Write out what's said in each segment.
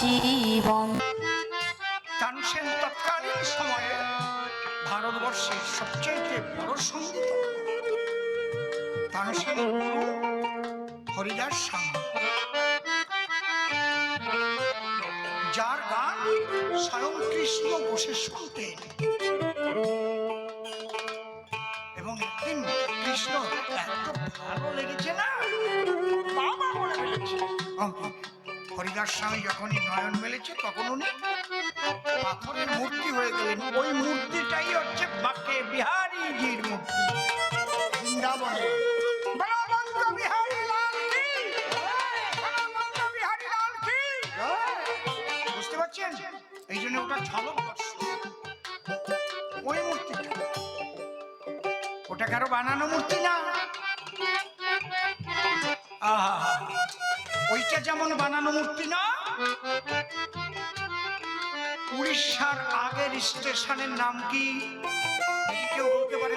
জীবন। তানসেন তৎকালীন সময়ে ভারতবর্ষের সবচেয়ে বড় সংগীত। তানসেন হরিদাস স্বামী যার গান স্বয়ং কৃষ্ণ বসে শুনতেন এবং একদিন কৃষ্ণ এত ভালো লেগেছে না? বাবা বলে ফেলেছে। হরিদাস স্বামী যখনই নয়ন মেলেছে, তখন উনি পাথরের মূর্তি হয়ে গেলেন। ওই মূর্তিটাই হচ্ছে বাকে বিহারীজির মূর্তি। বৃন্দাবনে। বুঝতে পারছেন? এই জন্য ওটা করছে ওই মূর্তিটা। ওটা কারও বানানো মূর্তি না। আহা। ওইটা যেমন বানানো মূর্তি না, উড়িষ্যার আগের স্টেশনের নাম কি? কেউ বলতে পারে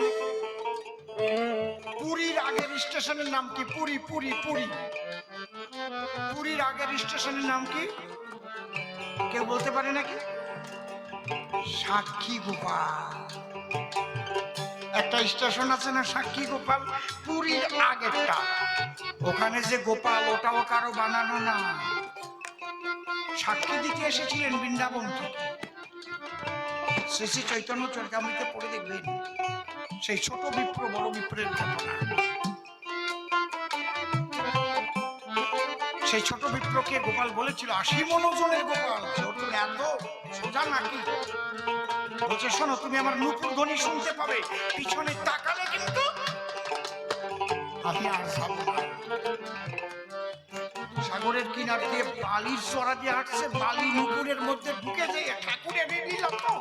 পুরীর আগের স্টেশনের নাম কি? পুরী পুরী পুরী। পুরীর আগের স্টেশনের নাম কি? কেউ বলতে পারে নাকি? সাক্ষী গোপাল। একটা স্টেশন আছে না সাক্ষী গোপাল? পুরীর আগেরটা। ওখানে যে গোপাল, ওটাও কারও বানানো না। সাক্ষী দিতে এসেছিলেন বৃন্দাবন থেকে। শ্রী শ্রী চৈতন্য চরকামৃতে পড়ে দেখবেন, সেই ছোট বিপ্র, বড় বিপ্রের ঘটনা। সেই ছোট বিপ্রকে গোপাল বলেছিল আশি মনোজনের গোপাল ছোট এত সোজা নাকি? বলছে, শোনো, তুমি আমার নুপুর ধ্বনি শুনতে পাবে, পিছনে তাকালে কিন্তু আমি আর যাব না। সাগরের কিনার দিয়ে বালির চড়া দিয়ে হাঁটছে, বালি নুপুরের মধ্যে ঢুকে যে ঠাকুরের তো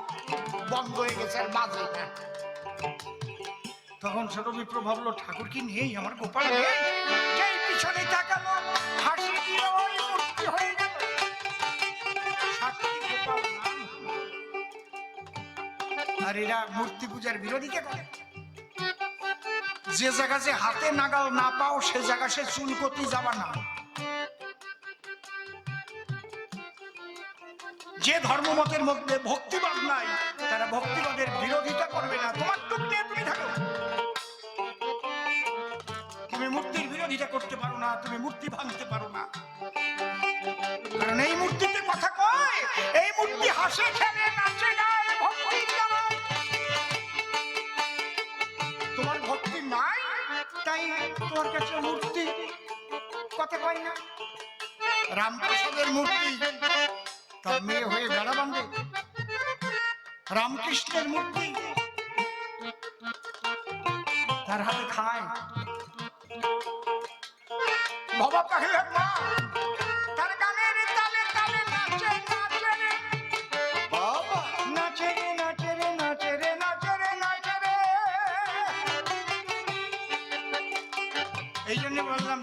বন্ধ হয়ে গেছে আর বাজে তখন ছোট বিপ্র ভাবলো, ঠাকুর কি নেই আমার গোপাল নেই পিছনে তাকালো, হাসি হয়ে গেল। আর এরা মূর্তি পূজার বিরোধীকে করে যে জায়গা যে হাতে নাগাল না পাও, সে জায়গা সে চুলকতি যাবা না। যে ধর্মমতের মধ্যে ভক্তিবাদ নাই, তারা ভক্তিবাদের বিরোধিতা করবে না। তোমার টুক নিয়ে তুমি থাকো। তুমি মূর্তির বিরোধিতা করতে পারো না, তুমি মূর্তি ভাঙতে পারো না। কারণ এই মূর্তিতে কথা কয়, এই মূর্তি হাসে, খেলে, নাচে, গায়। তাই তোর কাছে মূর্তি। কথা কয় না? রামপ্রসাদের মূর্তি। তার মেয়ে হয়ে বেড়া বাঁধে। রামকৃষ্ণের মূর্তি। তার হাতে খায়। বাবা পাখির মা।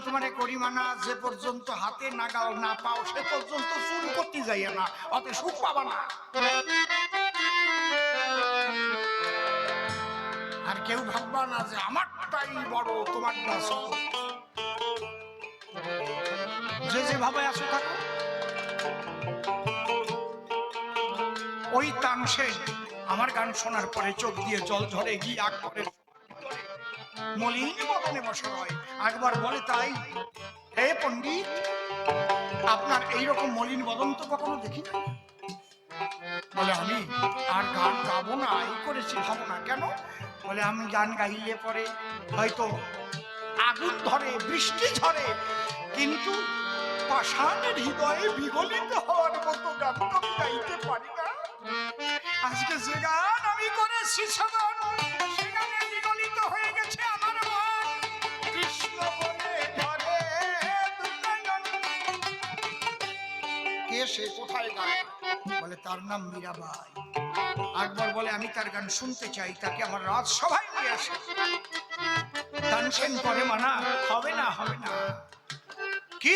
তোমার করিমানা যে পর্যন্ত হাতে নাগাল না পাও, সে পর্যন্ত চুল করতে যাইয়া না অত সুখ পাবা না আর কেউ ভাববা না যে আমারটাই বড়, তোমার না ছোট। যে যেভাবে আসো থাকো ওই তানসে আমার গান শোনার পরে চোখ দিয়ে জল ঝরে, গিয়ে আগ করে মলিন বসে হয়। একবার বলে তাই। হে পণ্ডিত, আপনার এইরকম মলিন বদন তো কখনো দেখি না বলে, আমি আর গান গাবো না, এই করেছি ভাবো না কেন? বলে, আমি গান গাইলে পরে হয়তো আগুন ধরে, বৃষ্টি ঝরে, কিন্তু পাষাণের হৃদয়ে বিগলিত হওয়ার মতো গান তো গাইতে পারি না। আজকে যে গান আমি করেছি সে সে কোথায় গান বলে, তার নাম মীরাবাই। একবার বলে, আমি তার গান শুনতে চাই, তাকে আমার রাজসভায় নিয়ে আসে। তানসেন করে মানা, হবে না হবে না। কি?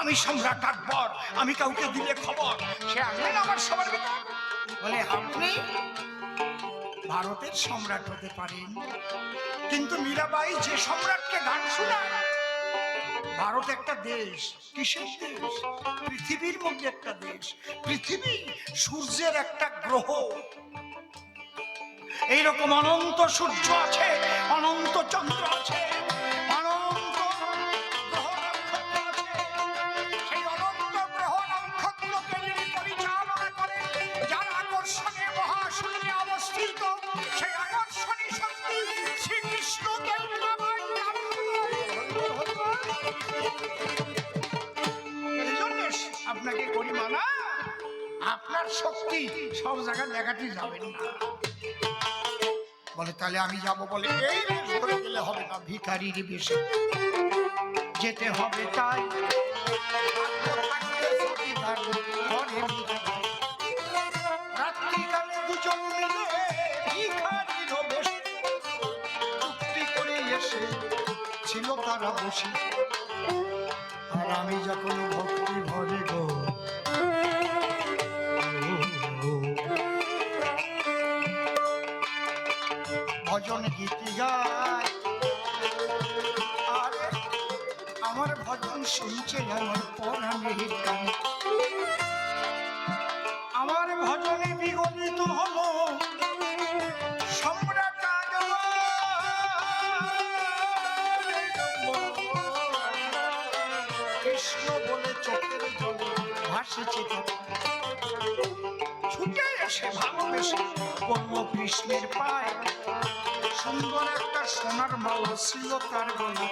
আমি সম্রাট আকবর, আমি কাউকে দিলে খবর, সে আসবেন আমার সবার ভিতর। বলে, আপনি ভারতের সম্রাট হতে পারেন, কিন্তু মীরাবাই যে সম্রাটকে গান শোনায় ভারত একটা দেশ, কিসের দেশ? পৃথিবীর মধ্যে একটা দেশ, পৃথিবী সূর্যের একটা গ্রহ। এইরকম অনন্ত সূর্য আছে, অনন্ত চন্দ্র আছে, অনন্ত আপনাকে করি মানা আপনার শক্তি সব জায়গায় দেখাতে যাবেন না। বলে, তাহলে আমি যাব বলে এই বেশ গেলে হবে না, ভিখারির যেতে হবে তাই। ছিল তারা বসে। আমি যখন ভক্তি ভরে গো, ভজন গীতি গায় আর, আমার ভজন শুনছে আমার পরাণের গান। আমার ভজনে বিগলিত হলো কৃষ্ণের পায়। সুন্দর একটা সোনার মালা ছিল তার গলে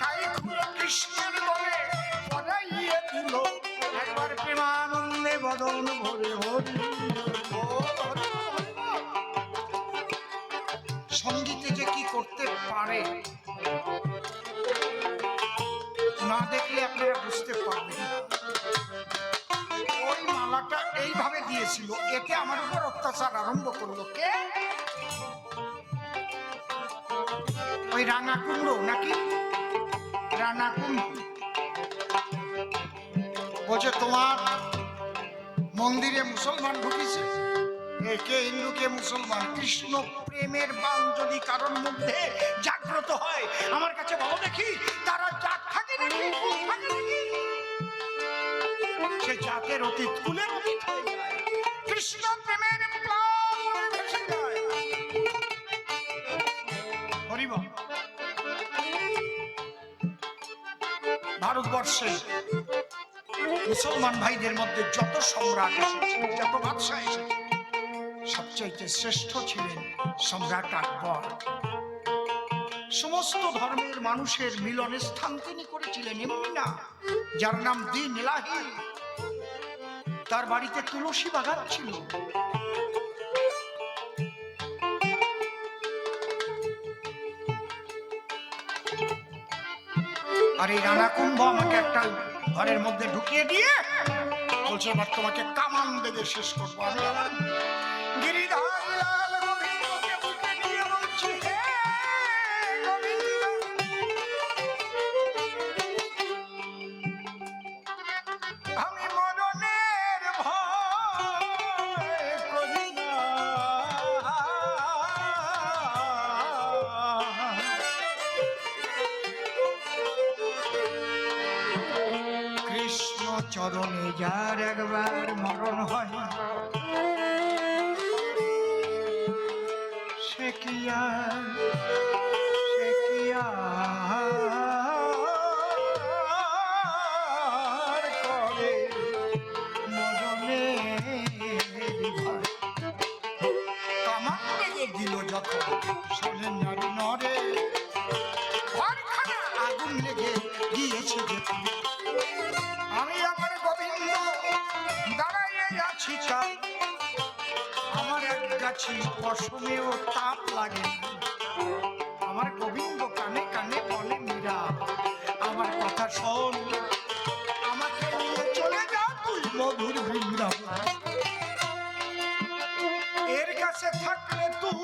তাই খুলে কৃষ্ণের গলে পড়াইয়ে দিল। একবার প্রেমানন্দে বদল ভরে হরি। বল, বল, বল। সঙ্গীতে যে কি করতে পারে দিয়েছিল। এতে আমার উপর অত্যাচার আরম্ভ করল। কে? ওই রাঙা কুমড়ো নাকি? রাঙা কুমড়ো। বলছে তোমার মন্দিরে মুসলমান ঢুকেছে? এ কে হিন্দু মুসলমান। কৃষ্ণ প্রেমের বান যদি কারোর মধ্যে জাগ্রত হয়। আমার কাছে বলো দেখি, তারা জাগ থাকে নাকি? সে জাতের অতীত কুলের অতীত হয়ে যায়। কৃষ্ণ প্রেমের ভারতবর্ষে মুসলমান ভাইদের মধ্যে যত সম্রাট যত বাদশাহ এসেছে, সবচাইতে শ্রেষ্ঠ ছিলেন সম্রাট আকবর। সমস্ত ধর্মের মানুষের মিলন স্থান তিনি করেছিলেন, এমনি না। যার নাম দিন এলাহি তার বাড়িতে তুলসী বাগান ছিল। আর এই রানা কুম্ভ আমাকে একটা ঘরের মধ্যে ঢুকিয়ে দিয়ে বলছে, এবার তোমাকে কামান বেঁধে শেষ করব আমি আবার। আমার এক গাছি পশমেও তাপ লাগে। আমার গোবিন্দ কানে কানে বলে, মীরা, আমার কথা শোন। আমাকে নিয়ে চলে যা তুই, মধুর বৃন্দাবন।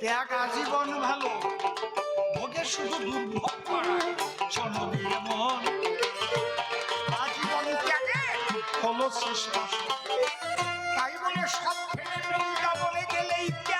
ত্যাগ আজীবন ভালো। ভোগে শুধু দুর্ভোগ দিয়ে মন। আজীবন ত্যাগে হলো শেষ তাই বলে সব ফেলে বৃন্দাবনে গেলেই ত্যাগ।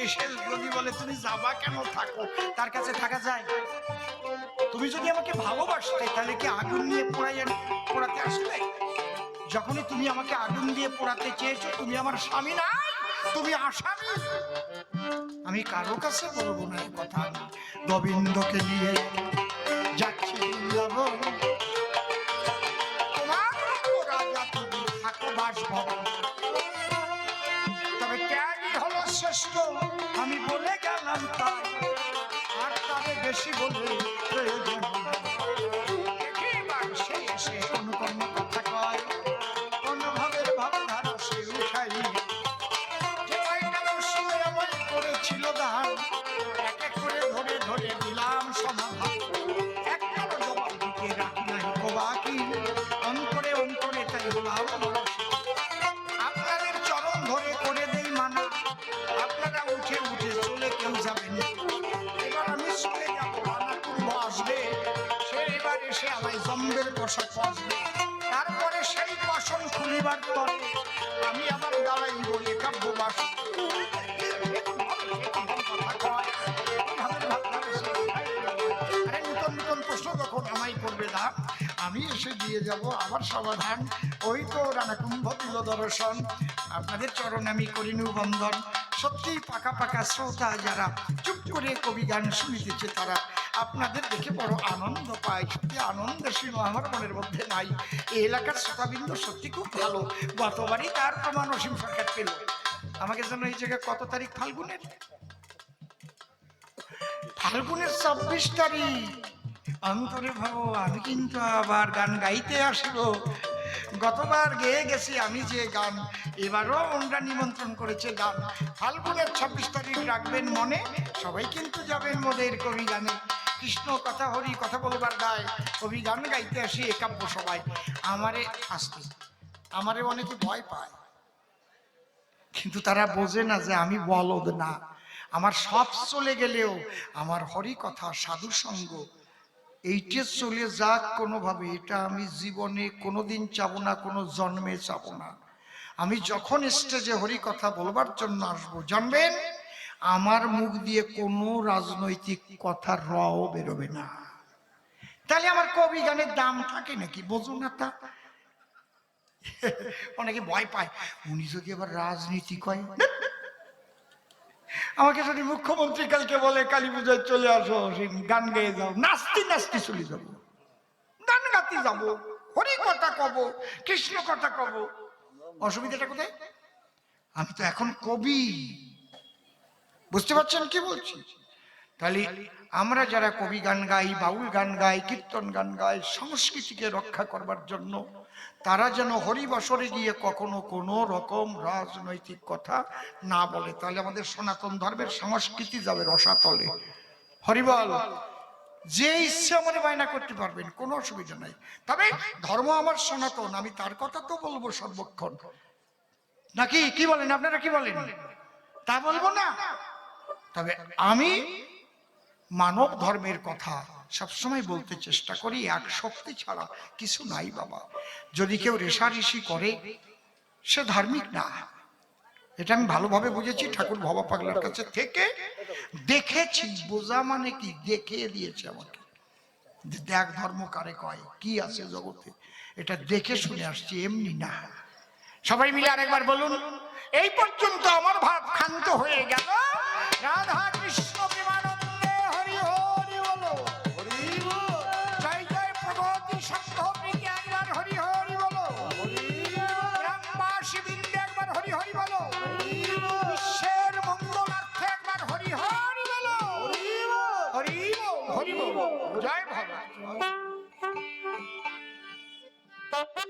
শেষে যদি বলে, তুমি যাবা কেন? থাকো। তার কাছে থাকা যায়। তুমি যদি আমাকে ভালোবাসতে, তাহলে কি আগুন দিয়ে পোড়াইয়ে, পোড়াতে আসলে যখনই তুমি আমাকে আগুন দিয়ে পোড়াতে চেয়েছো, তুমি আমার স্বামী না, তুমি আসামি। আমি কারও কাছে বলব না কথা। গোবিন্দকে নিয়ে যাচ্ছি। তোমার। তবে ত্যাগই হলো শ্রেষ্ঠ। তাই আর তবে বেশি বলে প্রয়োজন সে কোনো কর্ম কথা কয় কোন ভাবের ভাবধারা সে উঠাই করেছিল দান এক এক করে ধরে ধরে দিলাম সমাধান একটারও জবাব দিতে রাখি নাই গো বাকি অন্তরে অন্তরে তাই হলাম দিয়ে যাব আবার সমাধান। ওই তো রানা কুম্ভ দিল দর্শন আপনাদের চরণ আমি করিনু বন্ধন সত্যি পাকা পাকা শ্রোতা যারা, চুপ করে কবি গান শুনিতেছে তারা। আপনাদের দেখে বড় আনন্দ পায়। সত্যি আনন্দ সীমা আমার মনের মধ্যে নাই। এই এলাকার শ্রোতাবৃন্দ সত্যি খুব ভালো। গতবারই তার প্রমাণ অসীম সরকার পেল। আমাকে যেন এই জায়গায় কত তারিখ ফাল্গুনের? ফাল্গুনের চব্বিশ তারিখ। অন্তরে ভাবো আমি কিন্তু আবার গান গাইতে আসিব গতবার গেয়ে গেছি আমি যে গান, এবারও ওনরা নিমন্ত্রণ করেছে গান। ফাল্গুনের ছাব্বিশ তারিখ রাখবেন মনে, সবাই কিন্তু যাবেন মোদের কবি গানে কৃষ্ণ কথা হরি কথা বলবার গায় কবি গান গাইতে আসি একাব্য সবাই আমারে আসতে, আমারে অনেকে ভয় পায়। কিন্তু তারা বোঝে না যে আমি বলদ না। আমার সব চলে গেলেও আমার হরি কথা সাধু সঙ্গ এইটা চলে যাক কোনোভাবে, এটা আমি জীবনে কোনোদিন চাবো না, কোনো জন্মে চাবো না। আমি যখন স্টেজে হরি কথা বলবার জন্য আসব, জানবেন? আমার মুখ দিয়ে কোনো রাজনৈতিক কথা রও বেরোবে না। তাহলে আমার কবি গানের দাম থাকে নাকি? বোঝো না তা। অনেকে ভয় পায়, উনি যদি আবার রাজনীতি কয় আমাকে যদি মুখ্যমন্ত্রী কালকে বলে, কালী পূজায় চলে আসো, সেই গান গেয়ে যাও। নাচতে নাচতে চলে যাব। গান গাতে যাব, হরি কথা কব, কৃষ্ণ কথা কব। অসুবিধাটা কোথায়? আমি তো এখন কবি। বুঝতে পারছেন কি বলছি? তাহলে আমরা যারা কবি গান গাই, বাউল গান গাই, কীর্তন গান গাই, সংস্কৃতিকে রক্ষা করবার জন্য তারা যেন হরিবাসরে গিয়ে কখনো কোনো রকম রাজনৈতিক কথা না বলে। তাহলে আমাদের সনাতন ধর্মের সংস্কৃতি যাবে রসাতলে। হরিবল, যে ইচ্ছে আমার বায়না করতে পারবেন, কোনো অসুবিধা নাই। তবে ধর্ম আমার সনাতন, আমি তার কথা তো বলব সর্বক্ষণ। নাকি? কি বলেন? আপনারা কি বলেন? তা বলব না। তবে আমি মানব ধর্মের কথা সবসময় বলতে চেষ্টা করি এক শক্তি ছাড়া কিছু নাই বাবা। যদি কেউ রেশারেশি করে সে ধার্মিক না। এটা আমি ভালোভাবে বুঝেছি ঠাকুর ভবা পাগলার কাছে থেকে দেখেছি বোঝা মানে কি? দেখিয়ে দিয়েছে আমাকে। দেখ ধর্ম কারে কয় কি আছে জগতে? এটা দেখে শুনে আসছি এমনি না। সবাই মিলে আরেকবার বলুন এই পর্যন্ত আমার ভাব ক্ষান্ত হয়ে গেল। রাধা কৃষ্ণ। Ha ha!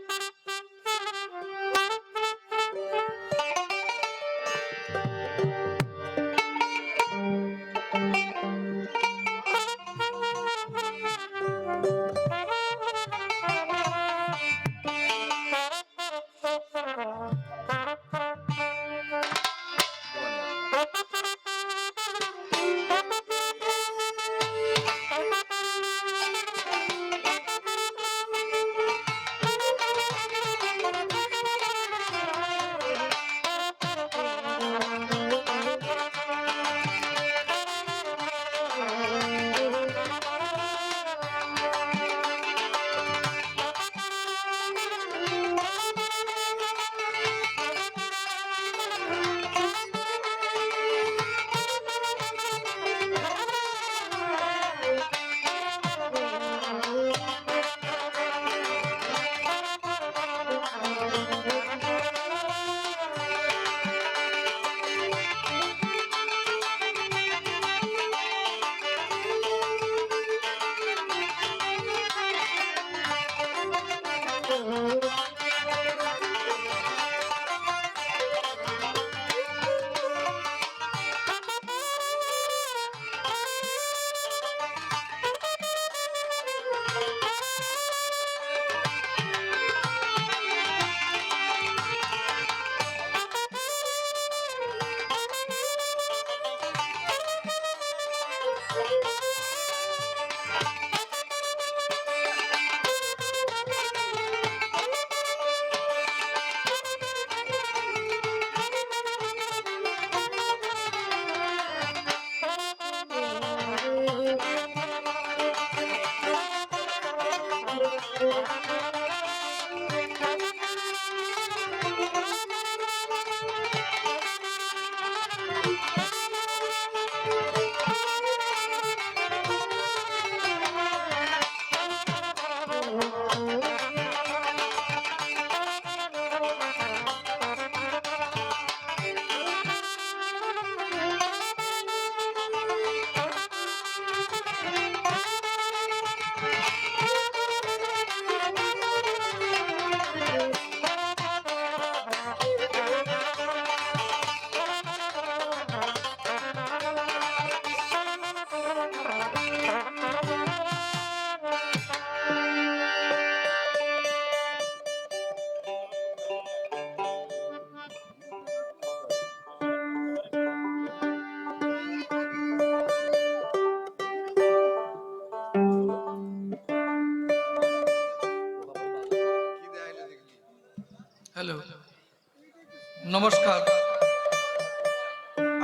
নমস্কার।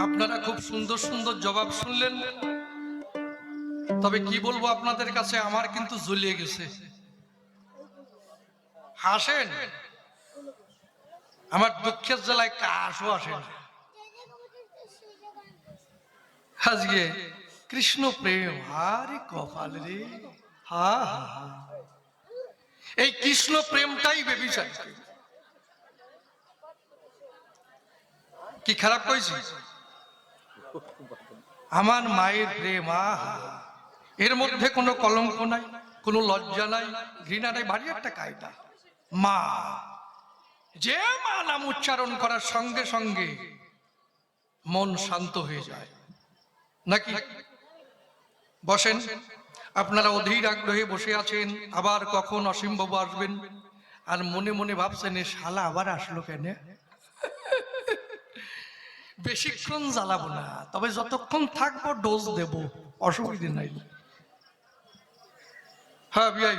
আপনারা খুব সুন্দর সুন্দর জবাব শুনলেন। তবে কি বলব আপনাদের কাছে? আমার কিন্তু জ্বলিয়ে গেছে। হাসেন? আমার দুঃখের জেলায় কাশও আসে না। আজকে কৃষ্ণ প্রেম আরে কপাল রে। হা হা। এই কৃষ্ণ প্রেমটাই বেবিচার কি খারাপ কইছি? আমার মায়ের প্রেম এর মধ্যে কোনো কলঙ্ক নাই, কোনো লজ্জা নাই, ঘৃণা নাই, ভারী একটা কায়দা। মা, যে মা নাম উচ্চারণ করার সঙ্গে সঙ্গে মন শান্ত হয়ে যায়। নাকি? বসেন, আপনারা অধীর আগ্রহে বসে আছেন, আবার কখন অসীমবাবু আসবেন? আর মনে মনে ভাবছেন, এ শালা আবার আসলো কেন? বেশিক্ষণ জ্বালাবো না তবে যতক্ষণ থাকব ডোজ দেব অসুবিধে নাই। হ্যাঁ বিয়াই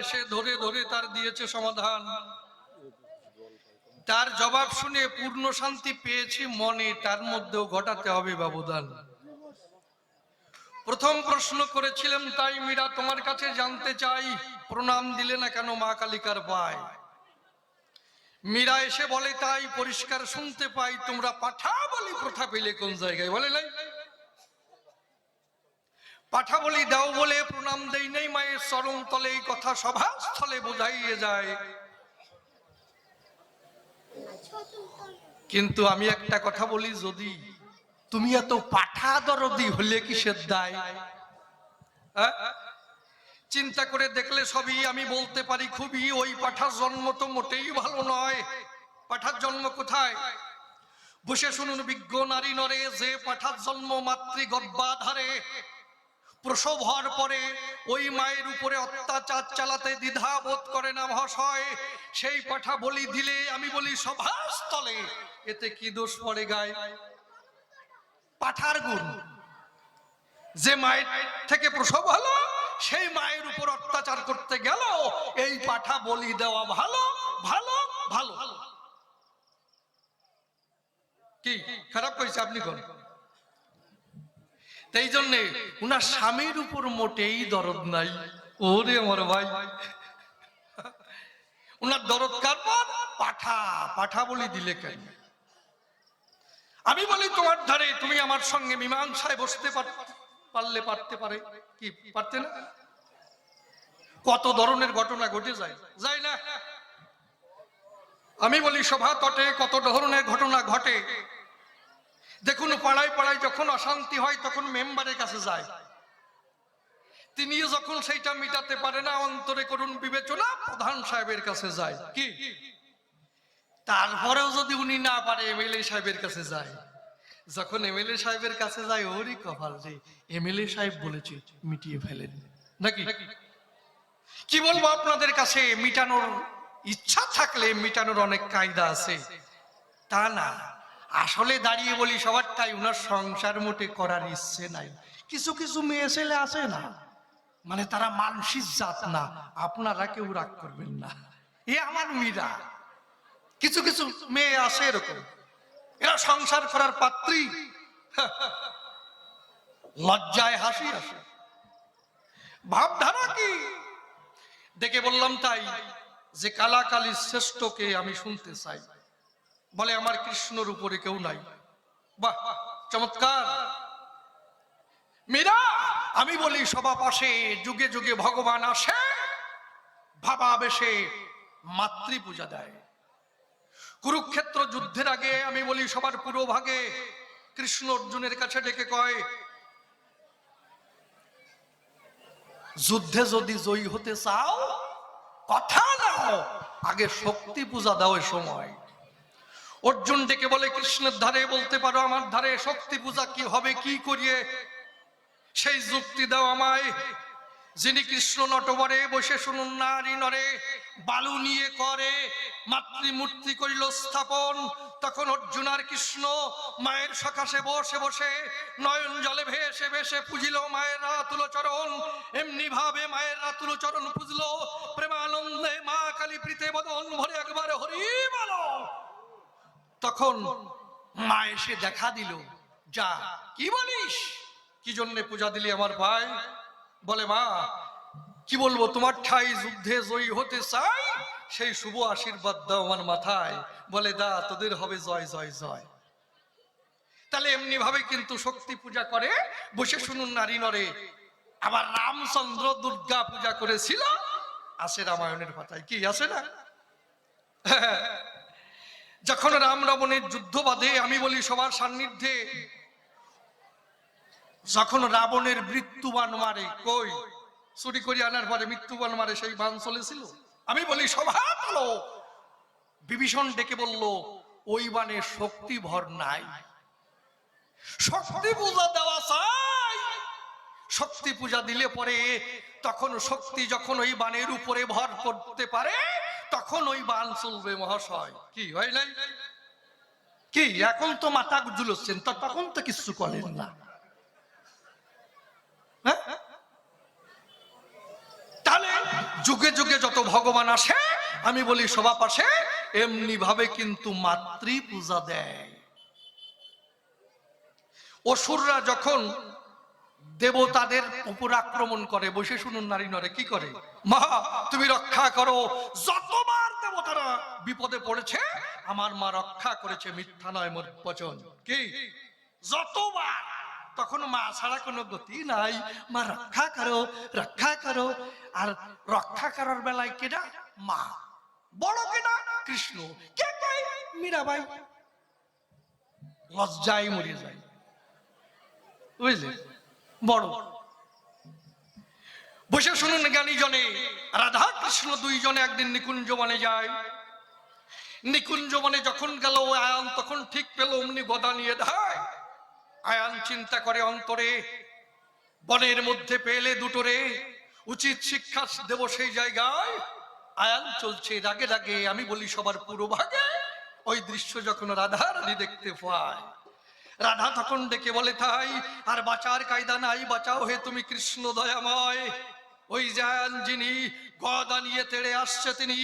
এসে ধরে ধরে তার দিয়েছে সমাধান। তার জবাব শুনে পূর্ণ শান্তি পেয়েছি মনে, তার মধ্যেও ঘটাতে হবে ব্যবধান। প্রথম প্রশ্ন করেছিলাম, তাই মীরা, তোমার কাছে জানতে চাই, প্রণাম দিলে না কেন মা কালিকার পায়? মীরা এসে বলে, তাই পরিষ্কার শুনতে পাই, তোমরা পাঠা বলি, প্রথা পেলে কোন জায়গায়? বলে, নাই পাঠা বলি দাও বলে প্রণাম দেই নেই মায়ের চরম তলে, এই কথা সভা স্থলে বোঝাইয়ে যায়। কিন্তু আমি একটা কথা বলি, যদি তুমি এত পাঠা দরদি হলে কিসের দায়? হ্যাঁ? চিন্তা করে দেখলে সবই আমি বলতে পারি, খুবই ওই পাঠার জন্ম তো মোটেই ভালো নয়। পাঠার জন্ম কোথায়? বসে শুনুন বিজ্ঞ নারী নরে, যে পাঠার জন্ম মাতৃ গর্ভাধারে প্রসব হওয়ার পরে ওই মায়ের উপরে অত্যাচার চালাতে দ্বিধা বোধ করে না মহাশয়। সেই পাঠা বলি দিলে, আমি বলি, সভাস্থলে, এতে কি দোষ পড়ে গায়? পাঠার গুণ, যে মায়ের থেকে প্রসব হলো, সেই মায়ের উপর অত্যাচার করতে গেল, এই পাঠা বলি দেওয়া ভালো ভালো ভালো। কি? খারাপ করেছে আপনি কোন? তাই জন্যে উনার স্বামীর উপর মোটেই দরদ নাই। ওরে আমার ভাই। উনার দরদ কার? পর পাঠা পাঠা বলি দিলে কেন? আমি বলি তোমার ধারে তুমি আমার সঙ্গে মীমাংসায় বসতে পার- পারলে পারতে পারে। কি, পারতে না? কত ধরনের ঘটনা ঘটে যায়? যায় না। আমি বলি সভা তটে কত ধরনের ঘটনা ঘটে? দেখুন, পাড়ায় পাড়ায় যখন অশান্তি হয়, তখন মেম্বারের কাছে যায়। তিনিও যখন সেইটা মিটাতে পারে না, অন্তরে করুন বিবেচনা প্রধান সাহেবের কাছে যায়। কি? তারপরেও যদি উনি না পারে, এমএলএ সাহেবের কাছে যায়। যখন এমএলএ সাহেবের কাছে যায়, ওরই কপাল যে এমএলএ সাহেব বলেছে, মিটিয়ে ফেলেন। নাকি? কি বলব আপনাদের কাছে? মিটানোর ইচ্ছা থাকলে মিটানোর অনেক কায়দা আছে। তা না। আসলে দাঁড়িয়ে বলি সবারটাই, উনার সংসার মোটে করার ইচ্ছে নাই। কিছু কিছু মেয়ে ছেলে আছে না মানে তারা মানসিক জাত না, আপনারা কেউ রাগ করবেন না। এ আমার মীরা। কিছু কিছু মেয়ে আছে এরকম। এরা সংসার করার পাত্রী। লজ্জায় হাসি আসে। ভাবধারা কি? দেখে বললাম তাই, যে কালাকালী শ্রেষ্ঠকে আমি শুনতে চাই। বলে, আমার কৃষ্ণর উপরে কেউ নাই। বাহ, চমৎকার। মীরা, আমি বলি সবা পাশে যুগে যুগে ভগবান আসে, ভাবাবেশে মাতৃ পূজা দেয়। কুরুক্ষেত্র যুদ্ধের আগে আমি বলি, সবার পুরো ভাগে কৃষ্ণ অর্জুনের কাছে ডেকে কয়, যুদ্ধে যদি জয়ী হতে চাও, কথা নাও, আগে শক্তি পূজা দাও সময়। অর্জুন ডেকে বলে, কৃষ্ণের ধারে বলতে পারো, আমার ধারে শক্তি পূজা কি হবে, কি করিয়ে? সেই যুক্তি দাও আমায়। যিনি কৃষ্ণ নটবরে বসে শুনুন নারী নরে, বালু নিয়ে করে, মাতৃমূর্তি করিল স্থাপন। তখন অর্জুন আর কৃষ্ণ মায়ের সকাশে বসে বসে নয়ন জলে ভেসে ভেসে পুজিল মায়ের রাতুল চরণ। এমনি ভাবে মায়ের রাতুল চরণ পুজল। প্রেমানন্দে মা কালী প্রীতে বদন ভরে একবার হরি বলো। তখন মা এসে দেখা দিল, যা, কি বলিস? কি জন্যে পূজা দিলি আমার ভাই? বলে, মা, কি বলব, তোমার ঠাই যুদ্ধে জয়ী হতে চাই, সেই শুভ আশীর্বাদ দাও আমার মাথায়। বলে, দা, তোদের হবে জয় জয় জয়। তাহলে এমনি ভাবে কিন্তু শক্তি পূজা করে, বসে শুনুন নারী নরে। আবার রামচন্দ্র দুর্গা পূজা করেছিল আছে রামায়ণের কথায় কি আছে না? যখন রাম রাবণের যুদ্ধ বাঁধে, আমি বলি সবার সান্নিধ্যে। যখন রাবণের মৃত্যুবান মারে, কই? চুরি করে আনার পরে মৃত্যুবান মারে, সেই বান চলেছিল? আমি বলি, সভা ভালো বিভীষণ ডেকে বলল, ওই বানে শক্তি ভর নাই। শক্তি পূজা দেওয়া চাই। শক্তি পূজা দিলে পরে তখন শক্তি যখন ওই বানের উপরে ভর করতে পারে তখন ওই বান চলবে মহাশয়। কি, হয় নাই? কি, এখন তো মাথা জুলোচ্ছেন তখন তো কিছু করেন না। হ্যাঁ? তাহলে যুগে যুগে যত ভগবান আসে, আমি বলি সবা পাশে এমনি ভাবে কিন্তু মাতৃ পূজা দেয়। অসুররা যখন দেবতাদের উপর আক্রমণ করে, বসে শুনুন নারী নরে, কি করে? মা, তুমি রক্ষা করো। যতবার দেবতারা বিপদে পড়েছে, আমার মা রক্ষা করেছে, মিথ্যা নয় মোর বচন। কি? যতবার, তখন মা ছাড়া কোনো গতি নাই। মা, রক্ষা করো রক্ষা করো। আর রক্ষা করার বেলায় কেডা মা। বড় কেডা কৃষ্ণ। কে কই মীরাবাই লজ্জায় মরে যায়। বুঝলে? বড়। বসে শুনুন জ্ঞানী জনে রাধা কৃষ্ণ দুইজনে একদিন নিকুঞ্জ বনে যায়। নিকুঞ্জ বনে যখন গেল আয়ান তখন ঠিক পেল, অমনি গদা নিয়ে ধায় আয়ান চিন্তা করে অন্তরে, বনের মধ্যে পেলে দুটোরে উচিত শিক্ষা দেব সেই জায়গায়। আয়ান চলছে রাগে রাগে, আমি বলি সবার পুরো ভাগে। ওই দৃশ্য যখন রাধা রানী দেখতে পায় রাধা তখন ডেকে বলে, তাই আর বাঁচার কায়দা নাই, বাঁচাও হে তুমি কৃষ্ণ দয়াময়। ওই জায়ান যিনি গদা নিয়ে তেড়ে আসছে তিনি,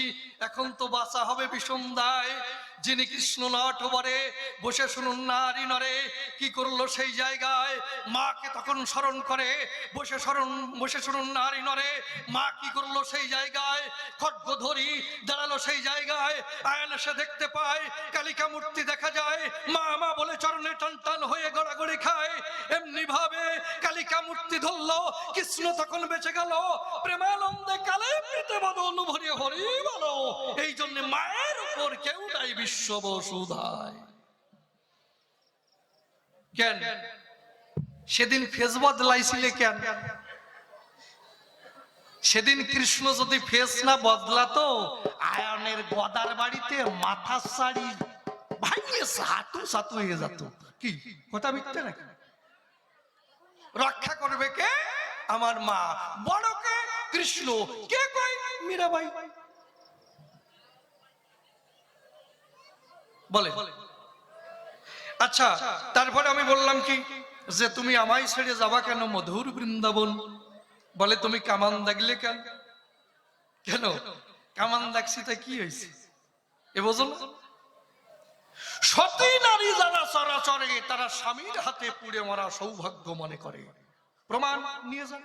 এখন তো বাঁচা হবে বিষম দায়। যিনি কৃষ্ণ নাট বরে বসে শুনুন নারী নরে, কি করল সেই জায়গায়? মাকে তখন স্মরণ করে, বসে স্মরণ, বসে শুনুন নারী নরে, মা কি করল সেই জায়গায়? খड्ग ধরি দাঁড়াল সেই জায়গায়, আয়ন এসে দেখতে পায়, কালিকা মূর্তি দেখা যায়, মা মা বলে চরণে টান টান হয়ে গড়াগড়ি খায়। এমনি ভাবে কালিকা মূর্তি ধরলো, কৃষ্ণ তখন বেঁচে গেল, প্রেমানন্দে কালে পেতে বদন ভরে হরি বলো। এই জন্য মায়ের উপর কেউ নাই বিশ্ব বসুধায়। কেন? সেদিন ফেস বদলাইছিলে কেন? সেদিন কৃষ্ণ যদি ফেস না বদলাতো, আয়নের গদার বাড়িতে মাথা শাড়ি ভাঙিয়ে সাতু সাতু হয়ে যেত। কি? কথা মিথ্যে নাকি? রক্ষা করবে কে? আমার মা। বড় কে? কৃষ্ণ। কে কই মীরাবাই। বলে আচ্ছা তারপরে আমি বললাম কি, যে তুমি আমায় ছেড়ে যাবা কেন, মধুর বৃন্দাবন? বলে, তুমি কামান দেখলে কেন? কেন? কামান দেখছি তা কি হয়েছে? এ বোঝো না। সতী নারী যারা চরাচরে, তারা স্বামীর হাতে পুড়ে মরা সৌভাগ্য মনে করে। প্রমাণ নিয়ে যান।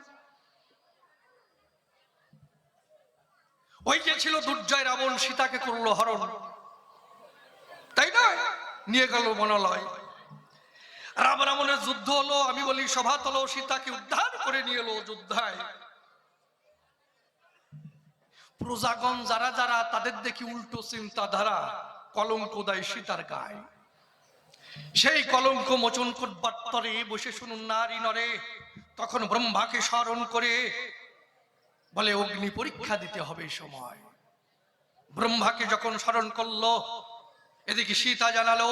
ওই যে ছিল দুর্জয় রাবণ, সীতাকে করল হরণ। তাই না? নিয়ে গেল বনালয়। রাম রাবণের যুদ্ধ হলো, আমি বলি সভাতল সীতাকে উদ্ধার করে নিয়ে এলো যোদ্ধায়। প্রজাগণ যারা যারা, তাদের দেখি উল্টো চিন্তাধারা, কলঙ্ক দেয় সীতার গায়ে। সেই কলঙ্ক মোচন করবার বসে শুনুন নারী নরে, তখন ব্রহ্মাকে স্মরণ করে বলে, অগ্নি পরীক্ষা দিতে হবে সময়। ব্রহ্মাকে যখন স্মরণ করল এদিকে সীতা জানালো